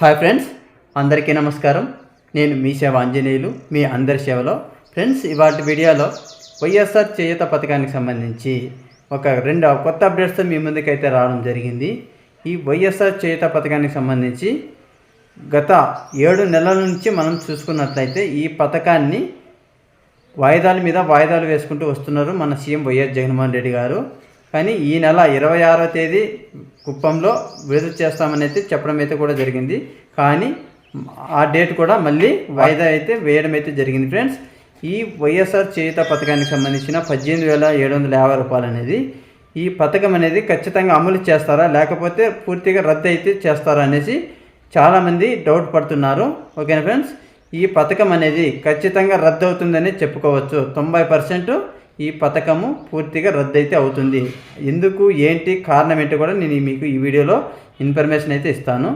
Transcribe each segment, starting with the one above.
Hi friends అందరికీ నమస్కారం. నేను మీ సేవ ఆంజనేయులు మీ అందరి సేవలో. ఫ్రెండ్స్ ఇవాటి వీడియోలో వైఎస్ఆర్ చేయూత పథకానికి సంబంధించి ఒక రెండు కొత్త అప్డేట్స్తో మీ ముందుకైతే రావడం జరిగింది. ఈ వైఎస్ఆర్ చేయూత పథకానికి సంబంధించి గత ఏడు నెలల నుంచి మనం చూసుకున్నట్లయితే ఈ పథకాన్ని వాయిదాల మీద వాయిదాలు వేసుకుంటూ వస్తున్నారు మన సీఎం వైఎస్ జగన్మోహన్ రెడ్డి గారు. కానీ ఈ నెల ఇరవై ఆరో తేదీ కుప్పంలో విడుదల చేస్తామని అయితే చెప్పడం అయితే కూడా జరిగింది. కానీ ఆ డేట్ కూడా మళ్ళీ వాయిదా అయితే వేయడం అయితే జరిగింది ఫ్రెండ్స్. ఈ వైఎస్ఆర్ చేయుత పథకానికి సంబంధించిన పద్దెనిమిది వేల ఏడు వందల యాభై రూపాయలు అనేది ఈ పథకం అనేది ఖచ్చితంగా అమలు చేస్తారా లేకపోతే పూర్తిగా రద్దు అయితే చేస్తారా అనేసి చాలామంది డౌట్ పడుతున్నారు. ఓకేనా ఫ్రెండ్స్? ఈ పథకం అనేది ఖచ్చితంగా రద్దు అవుతుందని చెప్పుకోవచ్చు. తొంభై పర్సెంట్ ఈ పథకము పూర్తిగా రద్దయితే అవుతుంది. ఎందుకు ఏంటి కారణం ఏంటి కూడా నేను మీకు ఈ వీడియోలో ఇన్ఫర్మేషన్ అయితే ఇస్తాను.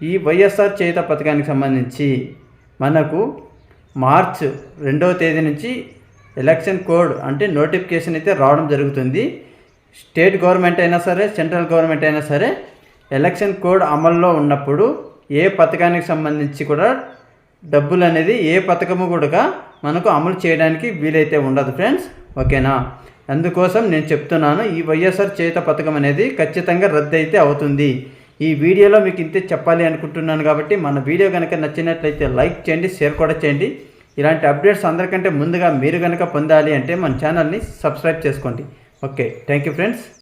ఈ వైఎస్ఆర్ చేత పథకానికి సంబంధించి మనకు మార్చ్ రెండవ తేదీ నుంచి ఎలక్షన్ కోడ్ అంటే నోటిఫికేషన్ అయితే రావడం జరుగుతుంది. స్టేట్ గవర్నమెంట్ అయినా సరే సెంట్రల్ గవర్నమెంట్ అయినా సరే ఎలక్షన్ కోడ్ అమల్లో ఉన్నప్పుడు ఏ పథకానికి సంబంధించి కూడా డబ్బులు అనేది ఏ పథకము కూడా మనకు అమలు చేయడానికి వీలైతే ఉండదు ఫ్రెండ్స్. ఓకేనా? అందుకోసం నేను చెప్తున్నాను ఈ వైఎస్ఆర్ చేత పథకం అనేది ఖచ్చితంగా రద్దు అయితే అవుతుంది. ఈ వీడియోలో మీకు ఇంతే చెప్పాలి అనుకుంటున్నాను కాబట్టి మన వీడియో కనుక నచ్చినట్లయితే లైక్ చేయండి షేర్ కూడా చేయండి. ఇలాంటి అప్డేట్స్ అందరికంటే ముందుగా మీరు కనుక పొందాలి అంటే మన ఛానల్ని సబ్స్క్రైబ్ చేసుకోండి. Okay thank you friends.